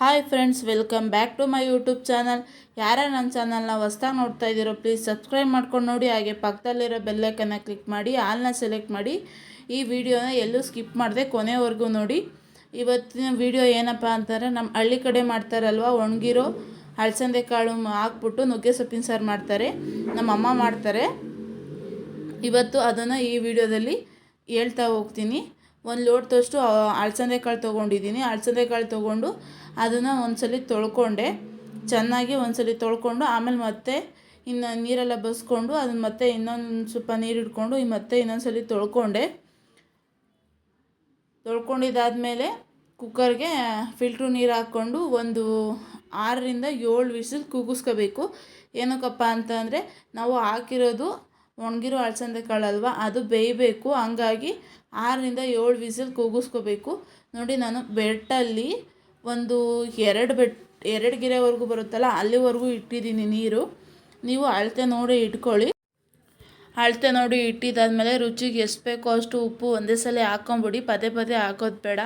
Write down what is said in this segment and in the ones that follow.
Hi friends welcome back to my YouTube channel ಯಾರೇ ನನ್ನ ಚಾನಲ್ನ ಹೊಸ್ದಾಗಿ ನೋಡ್ತಾ ಇದ್ದೀರೋ ಪ್ಲೀಸ್ ಸಬ್ಸ್ಕ್ರೈಬ್ ಮಾಡ್ಕೊಂಡು ನೋಡಿ. ಹಾಗೆ ಪಕ್ಕದಲ್ಲಿರೋ ಬೆಲ್ಲೈಕನ್ನ ಕ್ಲಿಕ್ ಮಾಡಿ ಆಲ್ನ ಸೆಲೆಕ್ಟ್ ಮಾಡಿ. ಈ ವಿಡಿಯೋನ ಎಲ್ಲೂ ಸ್ಕಿಪ್ ಮಾಡಿದೆ ಕೊನೆವರೆಗೂ ನೋಡಿ. ಇವತ್ತಿನ ವಿಡಿಯೋ ಏನಪ್ಪ ಅಂತಂದರೆ ನಮ್ಮ ಹಳ್ಳಿ ಕಡೆ ಮಾಡ್ತಾರಲ್ವ, ಒಣಗಿರೋ ಹಳಸಂದೆ ಕಾಳು ಹಾಕ್ಬಿಟ್ಟು ನುಗ್ಗೆ ಸೊಪ್ಪಿನ ಸಾರು ಮಾಡ್ತಾರೆ. ನಮ್ಮ ಅಮ್ಮ ಮಾಡ್ತಾರೆ. ಇವತ್ತು ಅದನ್ನು ಈ ವಿಡಿಯೋದಲ್ಲಿ ಹೇಳ್ತಾ ಹೋಗ್ತೀನಿ. ಒಂದು ಲೋಟದಷ್ಟು ಅಳಸಂದೆ ಕಾಳು ತೊಗೊಂಡಿದ್ದೀನಿ ಅಳಸಂದೆ ಕಾಳು ತೊಗೊಂಡು ಅದನ್ನು ಒಂದ್ಸಲಿ ತೊಳ್ಕೊಂಡೆ. ಚೆನ್ನಾಗಿ ಒಂದ್ಸಲಿ ತೊಳ್ಕೊಂಡು, ಆಮೇಲೆ ಮತ್ತೆ ಇನ್ನು ನೀರೆಲ್ಲ ಬಸ್ಕೊಂಡು ಅದನ್ನ ಮತ್ತೆ ಇನ್ನೊಂದು ಸ್ವಲ್ಪ ನೀರು ಇಟ್ಕೊಂಡು ಮತ್ತೆ ಇನ್ನೊಂದ್ಸಲಿ ತೊಳ್ಕೊಂಡೆ. ತೊಳ್ಕೊಂಡಿದ್ದಾದಮೇಲೆ ಕುಕ್ಕರ್ಗೆ ಫಿಲ್ಟ್ರ್ ನೀರು ಹಾಕ್ಕೊಂಡು ಒಂದು ಆರರಿಂದ ಏಳು ವಿಸಿಲ್ ಕೂಗಿಸ್ಕೋಬೇಕು ಏನಕ್ಕಪ್ಪ ಅಂತಂದರೆ, ನಾವು ಹಾಕಿರೋದು ಒಣಗಿರೋ ಅಳಸಂದೆ ಕಾಳಲ್ವ ಅದು ಬೇಯಬೇಕು. ಹಂಗಾಗಿ ಆರರಿಂದ ಏಳು ವಿಸಿಲ್ ಕೂಗಿಸ್ಕೋಬೇಕು. ನೋಡಿ, ನಾನು ಬೆಟ್ಟಲ್ಲಿ ಒಂದು ಎರಡು ಬೆಟ್, ಎರಡು ಗಿರೆವರೆಗೂ ಬರುತ್ತಲ್ಲ, ಅಲ್ಲಿವರೆಗೂ ಇಟ್ಟಿದ್ದೀನಿ ನೀರು. ನೀವು ಅಳತೆ ನೋಡಿ ಇಟ್ಕೊಳ್ಳಿ. ಅಳತೆ ನೋಡಿ ಇಟ್ಟಿದ್ದಾದಮೇಲೆ ರುಚಿಗೆ ಎಷ್ಟು ಬೇಕೋ ಅಷ್ಟು ಉಪ್ಪು ಒಂದೇ ಸಲ ಹಾಕ್ಕೊಂಬಿಡಿ. ಪದೇ ಪದೇ ಹಾಕೋದು ಬೇಡ.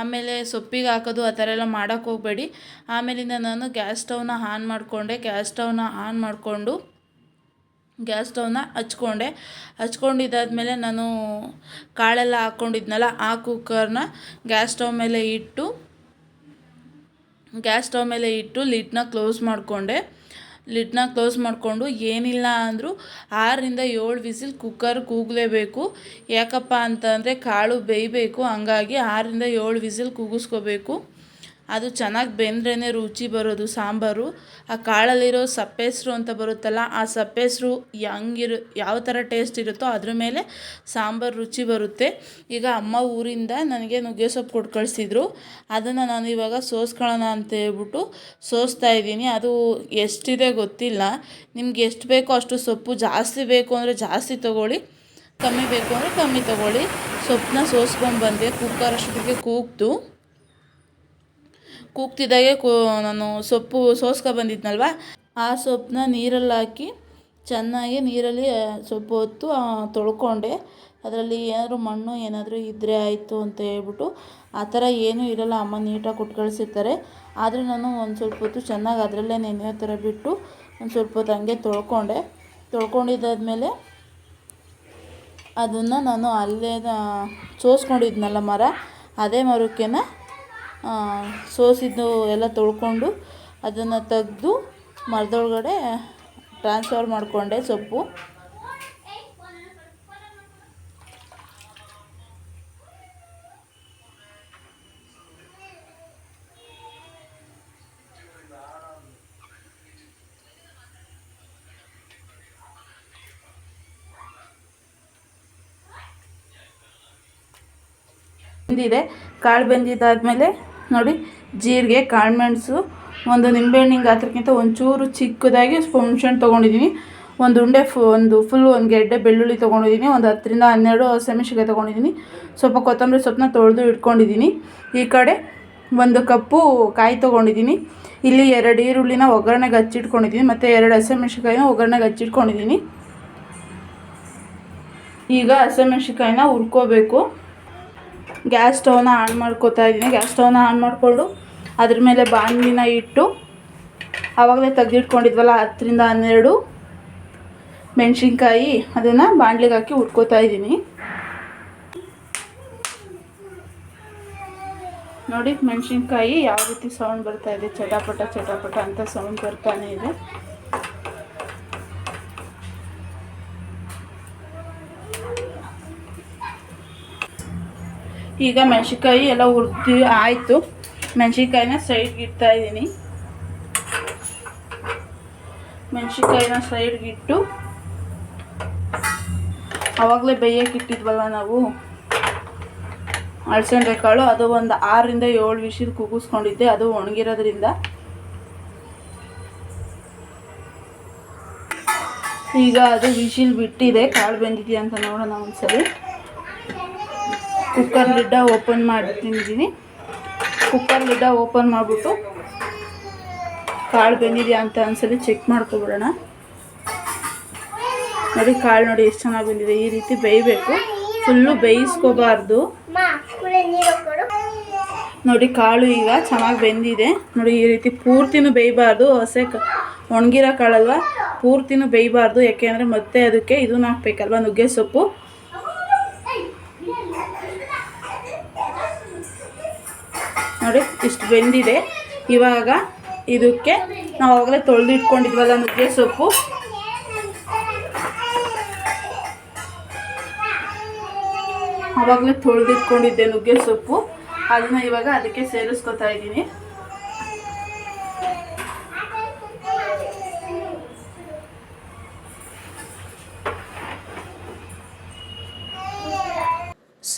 ಆಮೇಲೆ ಸೊಪ್ಪಿಗೆ ಹಾಕೋದು ಆ ಥರ ಎಲ್ಲ ಮಾಡೋಕ್ಕೆ ಹೋಗಬೇಡಿ. ಆಮೇಲಿಂದ ನಾನು ಗ್ಯಾಸ್ ಸ್ಟವ್ನ ಆನ್ ಮಾಡಿಕೊಂಡೆ. ಗ್ಯಾಸ್ ಸ್ಟವ್ನ ಆನ್ ಮಾಡಿಕೊಂಡು ಗ್ಯಾಸ್ ಸ್ಟವ್ನ ಹಚ್ಕೊಂಡೆ. ಹಚ್ಕೊಂಡಿದ್ದಾದ್ಮೇಲೆ ನಾನು ಕಾಳೆಲ್ಲ ಹಾಕ್ಕೊಂಡಿದ್ನಲ್ಲ, ಆ ಕುಕ್ಕರ್ನ ಗ್ಯಾಸ್ ಸ್ಟವ್ ಮೇಲೆ ಇಟ್ಟು ಗ್ಯಾಸ್ ಸ್ಟವ್ ಮೇಲೆ ಇಟ್ಟು ಲಿಡ್ನ ಕ್ಲೋಸ್ ಮಾಡಿಕೊಂಡೆ. ಲಿಡ್ನ ಕ್ಲೋಸ್ ಮಾಡಿಕೊಂಡು ಏನಿಲ್ಲ ಅಂದರೂ ಆರರಿಂದ ಏಳು ವಿಸಿಲ್ ಕುಕ್ಕರ್ ಕೂಗಲೇಬೇಕು. ಯಾಕಪ್ಪ ಅಂತಂದರೆ ಕಾಳು ಬೇಯಬೇಕು, ಹಂಗಾಗಿ ಆರರಿಂದ ಏಳು ವಿಸಿಲ್ ಕೂಗಿಸ್ಕೋಬೇಕು. ಅದು ಚೆನ್ನಾಗಿ ಬೆಂದ್ರೇ ರುಚಿ ಬರೋದು, ಸಾಂಬಾರು. ಆ ಕಾಳಲ್ಲಿರೋ ಸಪ್ಪೆಸ್ರು ಅಂತ ಬರುತ್ತಲ್ಲ, ಆ ಸಪ್ಪೆಸ್ರು ಹೆಂಗಿರು, ಯಾವ ಥರ ಟೇಸ್ಟ್ ಇರುತ್ತೋ ಅದ್ರ ಮೇಲೆ ಸಾಂಬಾರು ರುಚಿ ಬರುತ್ತೆ. ಈಗ ಅಮ್ಮ ಊರಿಂದ ನನಗೆ ನುಗ್ಗೆ ಸೊಪ್ಪು ಕೊಟ್ಟು ಕಳಿಸಿದ್ರು. ಅದನ್ನು ನಾನು ಇವಾಗ ಸೋಸ್ಕೊಳ್ಳೋಣ ಅಂತ ಹೇಳ್ಬಿಟ್ಟು ಸೋಸ್ತಾ ಇದ್ದೀನಿ. ಅದು ಎಷ್ಟಿದೆ ಗೊತ್ತಿಲ್ಲ. ನಿಮ್ಗೆ ಎಷ್ಟು ಬೇಕೋ ಅಷ್ಟು ಸೊಪ್ಪು ಜಾಸ್ತಿ ಬೇಕು ಅಂದರೆ ಜಾಸ್ತಿ ತೊಗೊಳ್ಳಿ. ಕಮ್ಮಿ ಬೇಕು ಅಂದರೆ ಕಮ್ಮಿ ತೊಗೊಳ್ಳಿ. ಸೊಪ್ಪನ್ನ ಸೋಸ್ಕೊಂಡ್ಬಂದೆ ಕುಕ್ಕರ್ ಅಷ್ಟೊತ್ತಿಗೆ ಕೂಗ್ತು. ಕೂಗ್ತಿದ್ದಾಗೆ ಕೂ, ನಾನು ಸೊಪ್ಪು ಸೋಸ್ಕೊ ಬಂದಿದ್ನಲ್ವ? ಆ ಸೊಪ್ಪನ್ನ ನೀರಲ್ಲಿ ಹಾಕಿ ಚೆನ್ನಾಗಿ ನೀರಲ್ಲಿ ಸ್ವಲ್ಪ ಹೊತ್ತು ತೊಳ್ಕೊಂಡೆ. ಅದರಲ್ಲಿ ಏನಾದರೂ ಮಣ್ಣು ಏನಾದರೂ ಇದ್ದರೆ ಆಯಿತು ಅಂತ ಹೇಳ್ಬಿಟ್ಟು ಆ ಥರ ಏನೂ ಇರಲ್ಲ. ಅಮ್ಮ ನೀಟಾಗಿ ಕೊಟ್ಟು ಕಳಿಸಿರ್ತಾರೆ. ಆದರೆ ನಾನು ಒಂದು ಸ್ವಲ್ಪ ಹೊತ್ತು ಚೆನ್ನಾಗಿ ಅದರಲ್ಲೇ ನೆನೆಯೋ ಥರ ಬಿಟ್ಟು ಒಂದು ಸ್ವಲ್ಪ ಹೊತ್ತು ಹಂಗೆ ತೊಳ್ಕೊಂಡೆ. ತೊಳ್ಕೊಂಡಿದ್ದಾದಮೇಲೆ ಅದನ್ನು ನಾನು ಅಲ್ಲೇ ಸೋಸ್ಕೊಂಡಿದ್ನಲ್ಲ ಮರ, ಅದೇ ಮರಕ್ಕೆನ ಸೋಸಿದ್ದು ಎಲ್ಲ ತೊಳ್ಕೊಂಡು ಅದನ್ನು ತೆಗೆದು ಮರದೊಳಗಡೆ ಟ್ರಾನ್ಸ್ಫರ್ ಮಾಡಿಕೊಂಡೆ ಸೊಪ್ಪು. ಬಂದಿದೆ. ಕಾಳು ಬೆಂದಿದ್ದಾದಮೇಲೆ ನೋಡಿ, ಜೀರಿಗೆ, ಕಾಳುಮೆಣಸು, ಒಂದು ನಿಂಬೆಹಣ್ಣಿನ ಗಾತ್ರಕ್ಕಿಂತ ಒಂಚೂರು ಚಿಕ್ಕದಾಗಿ ಸ್ಪೂನ್ಶನ್ ತೊಗೊಂಡಿದ್ದೀನಿ ಒಂದು ಉಂಡೆ ಫು, ಒಂದು ಫುಲ್ ಒಂದು ಗೆಡ್ಡೆ ಬೆಳ್ಳುಳ್ಳಿ ತೊಗೊಂಡಿದ್ದೀನಿ ಒಂದು ಹತ್ತರಿಂದ ಹನ್ನೆರಡು ಹಸಿಮೆಣ್ಸಿನ್ಕಾಯಿ ತೊಗೊಂಡಿದ್ದೀನಿ ಸ್ವಲ್ಪ ಕೊತ್ತಂಬರಿ ಸೊಪ್ಪನ್ನ ತೊಳೆದು ಇಟ್ಕೊಂಡಿದ್ದೀನಿ ಈ ಕಡೆ ಒಂದು ಕಪ್ಪು ಕಾಯಿ ತೊಗೊಂಡಿದ್ದೀನಿ ಇಲ್ಲಿ ಎರಡು ಈರುಳ್ಳಿನ ಒಗ್ಗರಣೆಗೆ ಹಚ್ಚಿಟ್ಕೊಂಡಿದ್ದೀನಿ ಮತ್ತು ಎರಡು ಹಸಿಮೆಣ್ಸಿನ್ಕಾಯಿನ ಒಗ್ಗರಣೆಗೆ ಹಚ್ಚಿಟ್ಕೊಂಡಿದ್ದೀನಿ ಈಗ ಹಸಿಮೆಣ್ಸಿನ್ಕಾಯಿನ ಹುರ್ಕೋಬೇಕು. ಗ್ಯಾಸ್ ಸ್ಟವ್ನ ಆನ್ ಮಾಡ್ಕೋತಾ ಇದ್ದೀನಿ. ಗ್ಯಾಸ್ ಸ್ಟವ್ನ ಆನ್ ಮಾಡಿಕೊಂಡು ಅದ್ರ ಮೇಲೆ ಬಾಣಲಿನ ಇಟ್ಟು ಆವಾಗಲೇ ತೆಗೆದಿಟ್ಕೊಂಡಿದ್ವಲ್ಲ, ಹತ್ತರಿಂದ ಹನ್ನೆರಡು ಮೆಣಸಿನ್ಕಾಯಿ ಅದನ್ನು ಬಾಣಲಿಗೆ ಹಾಕಿ ಉಟ್ಕೋತಾ ಇದ್ದೀನಿ. ನೋಡಿ ಮೆಣಸಿನ್ಕಾಯಿ ಯಾವ ರೀತಿ ಸೌಂಡ್ ಬರ್ತಾ ಇದೆ. ಚಟಾಪಟ ಚಟಾಪಟ ಅಂತ ಸೌಂಡ್ ಬರ್ತಾನೆ ಇದೆ. ಈಗ ಮೆಣಸಿನ್ಕಾಯಿ ಎಲ್ಲ ಹುರಿದು ಆಯಿತು. ಮೆಣಸಿನ್ಕಾಯಿನ ಸೈಡ್ಗೆ ಇಡ್ತಾ ಇದ್ದೀನಿ. ಮೆಣಸಿನ್ಕಾಯಿನ ಸೈಡ್ಗೆ ಇಟ್ಟು ಆವಾಗಲೇ ಬೇಯಕ್ಕೆ ಇಟ್ಟಿದ್ವಲ್ಲ ನಾವು. ಅಳಸಂಡೆ ಕಾಳು, ಅದು ಒಂದು ಆರರಿಂದ ಏಳು ವಿಷಲ್ ಕೂಗಿಸ್ಕೊಂಡಿದ್ದೆ ಅದು ಒಣಗಿರೋದ್ರಿಂದ. ಈಗ ಅದು ವಿಶಿಲ್ ಬಿಟ್ಟಿದೆ, ಕಾಳು ಬೆಂದಿದೆಯಾ ಅಂತ ನೋಡೋಣ ಒಂದ್ಸರಿ ಕುಕ್ಕರ್ ಲಿಡ್ಡ ಓಪನ್ ಮಾಡ್ತಿದ್ದೀನಿ. ಕುಕ್ಕರ್ ಲಿಡ್ಡ ಓಪನ್ ಮಾಡಿಬಿಟ್ಟು ಕಾಳು ಬೆಂದಿದೆಯಾ ಅಂತ ಅನ್ಸಲಿ ಚೆಕ್ ಮಾಡ್ಕೊಬಿಡೋಣ. ನೋಡಿ ಕಾಳು ನೋಡಿ ಎಷ್ಟು ಚೆನ್ನಾಗಿ ಬಂದಿದೆ. ಈ ರೀತಿ ಬೇಯಬೇಕು. ಫುಲ್ಲು ಬೇಯಿಸ್ಕೋಬಾರ್ದು. ನೋಡಿ ಕಾಳು ಈಗ ಚೆನ್ನಾಗಿ ಬೆಂದಿದೆ. ನೋಡಿ ಈ ರೀತಿ ಪೂರ್ತಿನೂ ಬೇಯಬಾರ್ದು. ಹಸೆ ಕ ಒಣಗಿರೋ ಕಾಳಲ್ವ? ಪೂರ್ತಿನೂ ಬೇಯಬಾರ್ದು. ಯಾಕೆಂದರೆ ಮತ್ತೆ ಅದಕ್ಕೆ ಇದನ್ನ ಹಾಕ್ಬೇಕಲ್ವ ನುಗ್ಗೆ ಸೊಪ್ಪು. ನೋಡಿ, ಇಷ್ಟು ಬೆಂದಿದೆ. ಇವಾಗ ಇದಕ್ಕೆ ನಾವು ಆವಾಗಲೇ ತೊಳೆದಿಟ್ಕೊಂಡಿದ್ವಲ್ಲ ನುಗ್ಗೆ ಸೊಪ್ಪು. ಆವಾಗಲೇ ತೊಳೆದಿಟ್ಕೊಂಡಿದ್ದೆ ನುಗ್ಗೆ ಸೊಪ್ಪು. ಅದನ್ನ ಇವಾಗ ಅದಕ್ಕೆ ಸೇರಿಸ್ಕೊತಾ ಇದ್ದೀನಿ.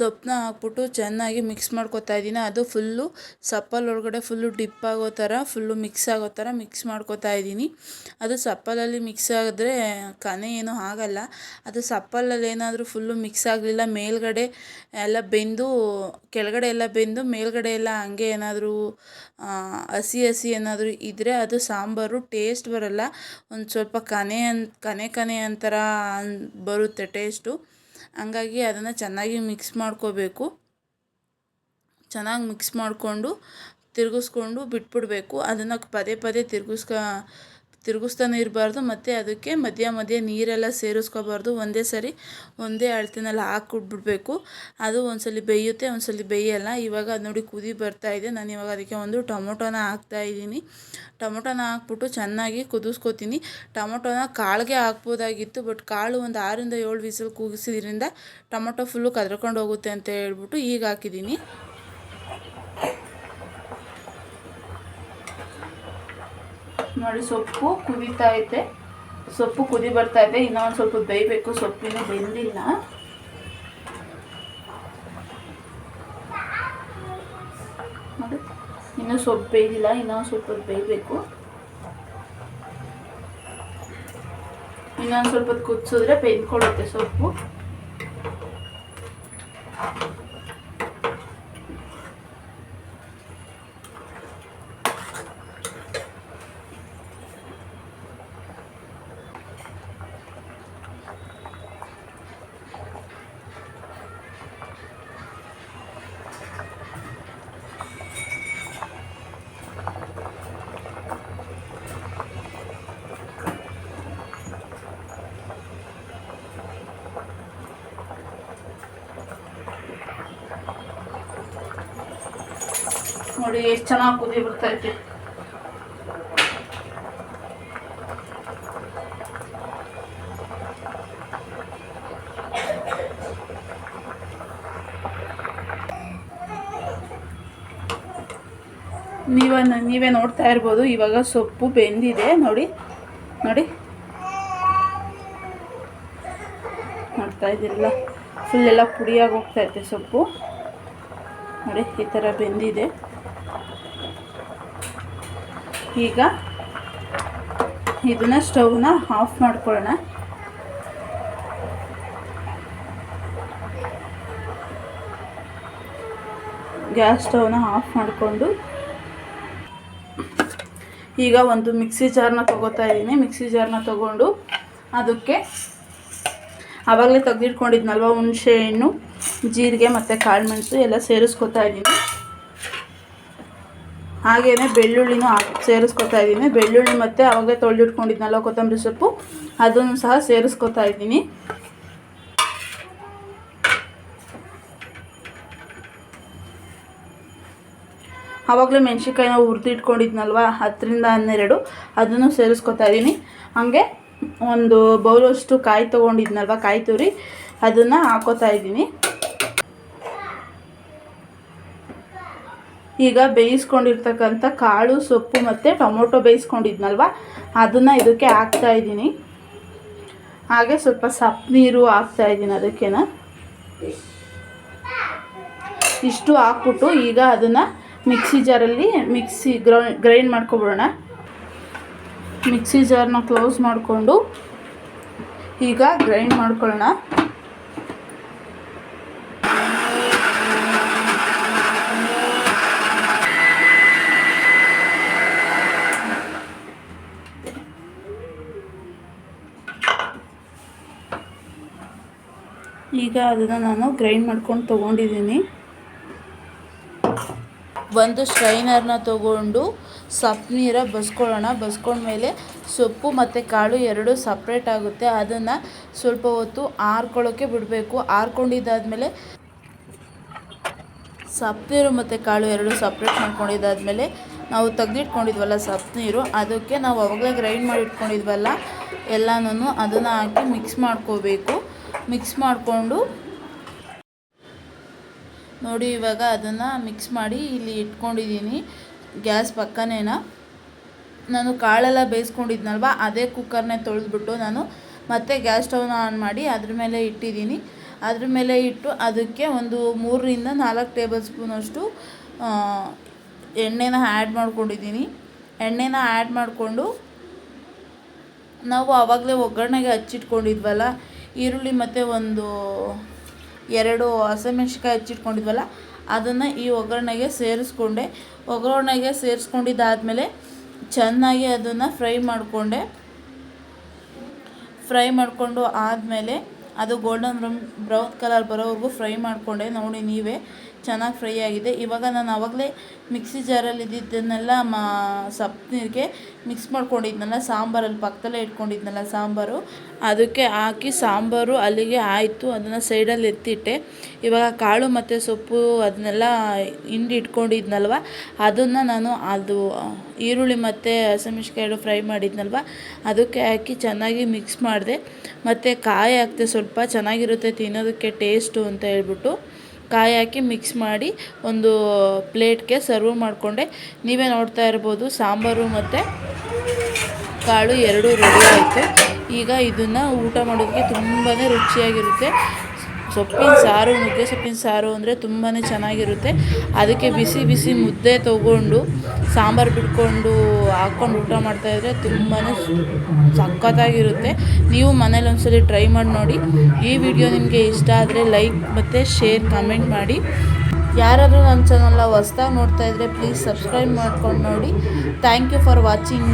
ಸೊಪ್ಪನ್ನ ಹಾಕ್ಬಿಟ್ಟು ಚೆನ್ನಾಗಿ ಮಿಕ್ಸ್ ಮಾಡ್ಕೊತಾ ಇದ್ದೀನಿ ಅದು ಫುಲ್ಲು ಸಪ್ಪಲ್ ಒಳಗಡೆ ಫುಲ್ಲು ಡಿಪ್ ಆಗೋ ಥರ ಫುಲ್ಲು ಮಿಕ್ಸ್ ಆಗೋ ಥರ ಮಿಕ್ಸ್ ಮಾಡ್ಕೊತಾ ಇದ್ದೀನಿ ಅದು ಸಪ್ಪಲಲ್ಲಿ ಮಿಕ್ಸ್ ಆದರೆ ಕನೆ ಏನೂ ಆಗಲ್ಲ. ಅದು ಸಪ್ಪಲಲ್ಲಿ ಏನಾದರೂ ಫುಲ್ಲು ಮಿಕ್ಸ್ ಆಗಲಿಲ್ಲ, ಮೇಲ್ಗಡೆ ಎಲ್ಲ ಬೆಂದು, ಕೆಳಗಡೆ ಎಲ್ಲ ಬೆಂದು, ಮೇಲ್ಗಡೆ ಎಲ್ಲ ಹಂಗೆ ಏನಾದರೂ ಹಸಿ ಹಸಿ ಏನಾದರೂ ಇದ್ದರೆ ಅದು ಸಾಂಬಾರು ಟೇಸ್ಟ್ ಬರಲ್ಲ. ಒಂದು ಸ್ವಲ್ಪ ಕನೆ ಅನ್, ಕನೆ ಕನೆ ಅಂತರ ಬರುತ್ತೆ ಟೇಸ್ಟು ಹಂಗಾಗಿ ಅದನ್ನು ಚೆನ್ನಾಗಿ ಮಿಕ್ಸ್ ಮಾಡ್ಕೋಬೇಕು. ಚೆನ್ನಾಗಿ ಮಿಕ್ಸ್ ಮಾಡಿಕೊಂಡು ತಿರುಗಿಸ್ಕೊಂಡು ಬಿಟ್ಬಿಡಬೇಕು. ಅದನ್ನು ಪದೇ ಪದೇ ತಿರ್ಗಿಸ್ಕ ತಿರುಗಿಸ್ತಾನೆ ಇರಬಾರ್ದು, ಮತ್ತು ಅದಕ್ಕೆ ಮಧ್ಯ ಮಧ್ಯ ನೀರೆಲ್ಲ ಸೇರಿಸ್ಕೋಬಾರ್ದು. ಒಂದೇ ಸರಿ ಒಂದೇ ಅಳತೆನಲ್ಲಿ ಹಾಕ್ಬಿಡ್ಬೇಕು. ಅದು ಒಂದ್ಸಲ ಬೇಯುತ್ತೆ, ಒಂದ್ಸಲ ಬೇಯಲ್ಲ. ಇವಾಗ ಅದು ನೋಡಿ ಕುದಿ ಬರ್ತಾ ಇದೆ. ನಾನು ಇವಾಗ ಅದಕ್ಕೆ ಒಂದು ಟೊಮೊಟೊನ ಹಾಕ್ತಾಯಿದ್ದೀನಿ ಟೊಮೊಟೊನ ಹಾಕ್ಬಿಟ್ಟು ಚೆನ್ನಾಗಿ ಕುದಿಸ್ಕೋತೀನಿ. ಟೊಮೊಟೊನ ಕಾಳಿಗೆ ಹಾಕ್ಬೋದಾಗಿತ್ತು, ಬಟ್ ಕಾಳು ಒಂದು ಆರಿಂದ ಏಳು ವಿಸಿಲ್ ಕೂಗಿಸಿದ್ರಿಂದ ಟೊಮೊಟೊ ಫುಲ್ಲು ಕದ್ರಕೊಂಡು ಹೋಗುತ್ತೆ ಅಂತ ಹೇಳ್ಬಿಟ್ಟು ಈಗ ಹಾಕಿದ್ದೀನಿ. ನೋಡಿ ಸೊಪ್ಪು ಕುದೀತಾ ಐತೆ ಸೊಪ್ಪು ಕುದಿ ಬರ್ತಾ ಇದೆ. ಇನ್ನೂ ಒಂದು ಸ್ವಲ್ಪ ಬೇಯಬೇಕು. ಸೊಪ್ಪಿನ ಬೆಂದಿಲ್ಲ. ನೋಡಿ. ಇನ್ನೂ ಸೊಪ್ಪು ಬೇಯ್ದಿಲ್ಲ. ಇನ್ನೊಂದು ಸ್ವಲ್ಪ ಬೇಯಬೇಕು. ಇನ್ನೊಂದು ಸ್ವಲ್ಪ ಕುದಿಸಿದ್ರೆ ಬೆಂದ್ಕೊಳ್ಳುತ್ತೆ ಸೊಪ್ಪು. ನೋಡಿ ಎಷ್ಟು ಚೆನ್ನಾಗಿ ಕುದಿ ಬರ್ತೈತಿ ನೀವ ನೀವೇ ನೋಡ್ತಾ ಇರ್ಬೋದು, ಇವಾಗ ಸೊಪ್ಪು ಬೆಂದಿದೆ, ನೋಡಿ ನೋಡಿ. ನೋಡ್ತಾ ಫುಲ್ ಎಲ್ಲ ಪುಡಿಯಾಗಿ ಹೋಗ್ತೈತೆ ಸೊಪ್ಪು. ನೋಡಿ, ಈ ಥರ ಬೆಂದಿದೆ. ಈಗ ಇದನ್ನ ಸ್ಟವ್ನ ಆಫ್ ಮಾಡ್ಕೊಳ್ಳೋಣ. ಗ್ಯಾಸ್ ಸ್ಟವ್ನ ಆಫ್ ಮಾಡಿಕೊಂಡು ಈಗ ಒಂದು ಮಿಕ್ಸಿ ಜಾರ್ನ ತೊಗೋತಾ ಇದ್ದೀನಿ. ಮಿಕ್ಸಿ ಜಾರ್ನ ತೊಗೊಂಡು ಅದಕ್ಕೆ ಆವಾಗಲೇ ತೆಗೆದಿಟ್ಕೊಂಡಿದ್ನಲ್ವ, ಹುಣಸೆ ಹಣ್ಣು, ಜೀರಿಗೆ ಮತ್ತು ಕಾಳುಮೆಣಸು ಎಲ್ಲ ಸೇರಿಸ್ಕೊತಾ ಇದ್ದೀನಿ. ಹಾಗೆಯೇ ಬೆಳ್ಳುಳ್ಳಿನೂ ಹಾಕಿ ಸೇರಿಸ್ಕೊತಾ ಇದ್ದೀನಿ. ಬೆಳ್ಳುಳ್ಳಿ ಮತ್ತು ಅವಾಗ ತೊಳೆದಿಟ್ಕೊಂಡಿದ್ನಲ್ಲ ಕೊತ್ತಂಬರಿ ಸೊಪ್ಪು, ಅದನ್ನು ಸಹ ಸೇರಿಸ್ಕೊತಾ ಇದ್ದೀನಿ. ಆವಾಗಲೇ ಮೆಣ್ಸಿನ್ಕಾಯಿನ ಹುರಿದಿಟ್ಕೊಂಡಿದ್ನಲ್ವ ಹತ್ತರಿಂದ ಹನ್ನೆರಡು. ಅದನ್ನು ಸೇರಿಸ್ಕೊತಾ ಇದ್ದೀನಿ. ಹಾಗೆ ಒಂದು ಬೌಲಷ್ಟು ಕಾಯಿ ತೊಗೊಂಡಿದ್ನಲ್ವ, ಕಾಯಿ ತುರಿ, ಅದನ್ನು ಹಾಕೋತಾ ಇದ್ದೀನಿ. ಈಗ ಬೇಯಿಸ್ಕೊಂಡಿರ್ತಕ್ಕಂಥ ಕಾಳು, ಸೊಪ್ಪು ಮತ್ತು ಟೊಮೊಟೊ ಬೇಯಿಸ್ಕೊಂಡಿದ್ನಲ್ವ? ಅದನ್ನು ಇದಕ್ಕೆ ಹಾಕ್ತಾ ಇದ್ದೀನಿ. ಹಾಗೆ ಸ್ವಲ್ಪ ಸಪ್ ನೀರು ಹಾಕ್ತಾ ಇದ್ದೀನಿ ಅದಕ್ಕೇನ. ಇಷ್ಟು ಹಾಕ್ಬಿಟ್ಟು ಈಗ ಅದನ್ನು ಮಿಕ್ಸಿ ಜಾರಲ್ಲಿ ಮಿಕ್ಸಿ ಗ್ರೈಂಡ್ ಮಾಡ್ಕೊಬಿಡೋಣ. ಮಿಕ್ಸಿ ಜಾರ್ನ ಕ್ಲೋಸ್ ಮಾಡಿಕೊಂಡು ಈಗ ಗ್ರೈಂಡ್ ಮಾಡ್ಕೊಳ್ಳೋಣ. ಈಗ ಅದನ್ನು ನಾನು ಗ್ರೈಂಡ್ ಮಾಡ್ಕೊಂಡು ತೊಗೊಂಡಿದ್ದೀನಿ. ಒಂದು ಸ್ಟ್ರೈನರ್ನ ತಗೊಂಡು ಸಪ್ ನೀರ ಬಸ್ಕೊಳ್ಳೋಣ. ಬಸ್ಕೊಂಡ್ಮೇಲೆ ಸೊಪ್ಪು ಮತ್ತು ಕಾಳು ಎರಡು ಸಪ್ರೇಟ್ ಆಗುತ್ತೆ. ಅದನ್ನು ಸ್ವಲ್ಪ ಹೊತ್ತು ಆರ್ಕೊಳ್ಳೋಕ್ಕೆ ಬಿಡಬೇಕು. ಆರ್ಕೊಂಡಿದ್ದಾದಮೇಲೆ ಸಪ್ ನೀರು ಮತ್ತು ಕಾಳು ಎರಡು ಸಪ್ರೇಟ್ ಮಾಡ್ಕೊಂಡಿದ್ದಾದಮೇಲೆ ನಾವು ತೆಗೆದಿಟ್ಕೊಂಡಿದ್ವಲ್ಲ ಸಪ್ಪು ನೀರು, ಅದಕ್ಕೆ ನಾವು ಅವಾಗಲೇ ಗ್ರೈಂಡ್ ಮಾಡಿ ಇಟ್ಕೊಂಡಿದ್ವಲ್ಲ ಎಲ್ಲನೂ ಅದನ್ನು ಹಾಕಿ ಮಿಕ್ಸ್ ಮಾಡ್ಕೋಬೇಕು. ಮಿಕ್ಸ್ ಮಾಡಿಕೊಂಡು ನೋಡಿ, ಇವಾಗ ಅದನ್ನು ಮಿಕ್ಸ್ ಮಾಡಿ ಇಲ್ಲಿ ಇಟ್ಕೊಂಡಿದ್ದೀನಿ. ಗ್ಯಾಸ್ ಪಕ್ಕನೇನ. ನಾನು ಕಾಳೆಲ್ಲ ಬೇಯಿಸ್ಕೊಂಡಿದ್ನಲ್ವ, ಅದೇ ಕುಕ್ಕರ್ನೇ ತೊಳೆದ್ಬಿಟ್ಟು ನಾನು ಮತ್ತೆ ಗ್ಯಾಸ್ ಸ್ಟವ್ನ ಆನ್ ಮಾಡಿ ಅದ್ರ ಮೇಲೆ ಇಟ್ಟಿದ್ದೀನಿ. ಅದ್ರ ಮೇಲೆ ಇಟ್ಟು ಅದಕ್ಕೆ ಒಂದು ಮೂರರಿಂದ ನಾಲ್ಕು ಟೇಬಲ್ ಸ್ಪೂನಷ್ಟು ಎಣ್ಣೆನ ಆ್ಯಡ್ ಮಾಡ್ಕೊಂಡಿದ್ದೀನಿ. ಎಣ್ಣೆನ ಆ್ಯಡ್ ಮಾಡಿಕೊಂಡು ನಾವು ಆವಾಗಲೇ ಒಗ್ಗರಣೆಗೆ ಹಚ್ಚಿಟ್ಕೊಂಡಿದ್ವಲ್ಲ ಈರುಳ್ಳಿ ಮತ್ತು ಒಂದು ಎರಡು ಹಸಿಮೆಣ್ಸಿಕಾಯಿ ಹೆಚ್ಚಿಟ್ಕೊಂಡಿದ್ವಲ್ಲ, ಅದನ್ನು ಈ ಒಗ್ಗರಣೆಗೆ ಸೇರಿಸ್ಕೊಂಡೆ. ಒಗ್ಗರಣೆಗೆ ಸೇರಿಸ್ಕೊಂಡಿದ್ದಾದಮೇಲೆ ಚೆನ್ನಾಗಿ ಅದನ್ನು ಫ್ರೈ ಮಾಡಿಕೊಂಡೆ. ಫ್ರೈ ಮಾಡಿಕೊಂಡು ಆದಮೇಲೆ ಅದು ಗೋಲ್ಡನ್ ಬ್ರೌನ್ ಬ್ರೌನ್ ಕಲರ್ ಬರೋವರೆಗೂ ಫ್ರೈ ಮಾಡಿಕೊಂಡೆ. ನೋಡಿ ನೀವೇ. ಚೆನ್ನಾಗಿ ಫ್ರೈ ಆಗಿದೆ. ಇವಾಗ ನಾನು ಆವಾಗಲೇ ಮಿಕ್ಸಿ ಜಾರಲ್ಲಿ ಇದ್ದಿದ್ದನ್ನೆಲ್ಲ ಮಾ, ಸಪ್ ನೀರಿಗೆ ಮಿಕ್ಸ್ ಮಾಡ್ಕೊಂಡಿದ್ನಲ್ಲ ಸಾಂಬಾರಲ್ಲಿ ಪಕ್ಕದಲ್ಲೇ ಇಟ್ಕೊಂಡಿದ್ನಲ್ಲ ಸಾಂಬಾರು. ಅದಕ್ಕೆ ಹಾಕಿ ಸಾಂಬಾರು ಅಲ್ಲಿಗೆ ಆಯಿತು. ಅದನ್ನು ಸೈಡಲ್ಲಿ ಎತ್ತಿಟ್ಟೆ. ಇವಾಗ ಕಾಳು ಮತ್ತು ಸೊಪ್ಪು ಅದನ್ನೆಲ್ಲ ಹಿಂಡಿ ಇಟ್ಕೊಂಡಿದ್ನಲ್ವ? ಅದನ್ನು ನಾನು ಅದು, ಈರುಳ್ಳಿ ಮತ್ತು ಹಸಿಮೆಣ್ಸಿನ್ಕಾಯಿ ಫ್ರೈ ಮಾಡಿದ್ನಲ್ವ? ಅದಕ್ಕೆ ಹಾಕಿ ಚೆನ್ನಾಗಿ ಮಿಕ್ಸ್ ಮಾಡಿದೆ. ಮತ್ತು ಕಾಯಿ ಹಾಕ್ತೆ ಸ್ವಲ್ಪ ಚೆನ್ನಾಗಿರುತ್ತೆ ತಿನ್ನೋದಕ್ಕೆ ಟೇಸ್ಟು ಅಂತ ಹೇಳ್ಬಿಟ್ಟು. ಕಾಯಿ ಹಾಕಿ ಮಿಕ್ಸ್ ಮಾಡಿ ಒಂದು ಪ್ಲೇಟ್ಗೆ ಸರ್ವ್ ಮಾಡಿಕೊಂಡೆ. ನೀವೇ ನೋಡ್ತಾ ಇರ್ಬೋದು, ಸಾಂಬಾರು ಮತ್ತು ಕಾಳು ಎರಡೂ ರೆಡಿ ಆಯಿತು. ಈಗ ಇದನ್ನು ಊಟ ಮಾಡೋದಕ್ಕೆ ತುಂಬಾ ರುಚಿಯಾಗಿರುತ್ತೆ. ಸೊಪ್ಪಿನ ಸಾರು, ನುಗ್ಗೆ ಸೊಪ್ಪಿನ ಸಾರು ಅಂದರೆ ತುಂಬಾ ಚೆನ್ನಾಗಿರುತ್ತೆ. ಅದಕ್ಕೆ ಬಿಸಿ ಬಿಸಿ ಮುದ್ದೆ ತೊಗೊಂಡು ಸಾಂಬಾರು ಬಿಟ್ಕೊಂಡು ಹಾಕ್ಕೊಂಡು ಊಟ ಮಾಡ್ತಾಯಿದ್ರೆ ತುಂಬಾ ಸಖತ್ತಾಗಿರುತ್ತೆ. ನೀವು ಮನೇಲಿ ಒಂದ್ಸಲಿ ಟ್ರೈ ಮಾಡಿ ನೋಡಿ. ಈ ವಿಡಿಯೋ ನಿಮಗೆ ಇಷ್ಟ ಆದರೆ ಲೈಕ್ ಮತ್ತು ಶೇರ್ ಕಮೆಂಟ್ ಮಾಡಿ. ಯಾರಾದರೂ ನನ್ನ ಚಾನಲ್ನ ಹೊಸ್ದಾಗಿ ನೋಡ್ತಾಯಿದ್ರೆ ಪ್ಲೀಸ್ ಸಬ್ಸ್ಕ್ರೈಬ್ ಮಾಡ್ಕೊಂಡು ನೋಡಿ. Thank you for watching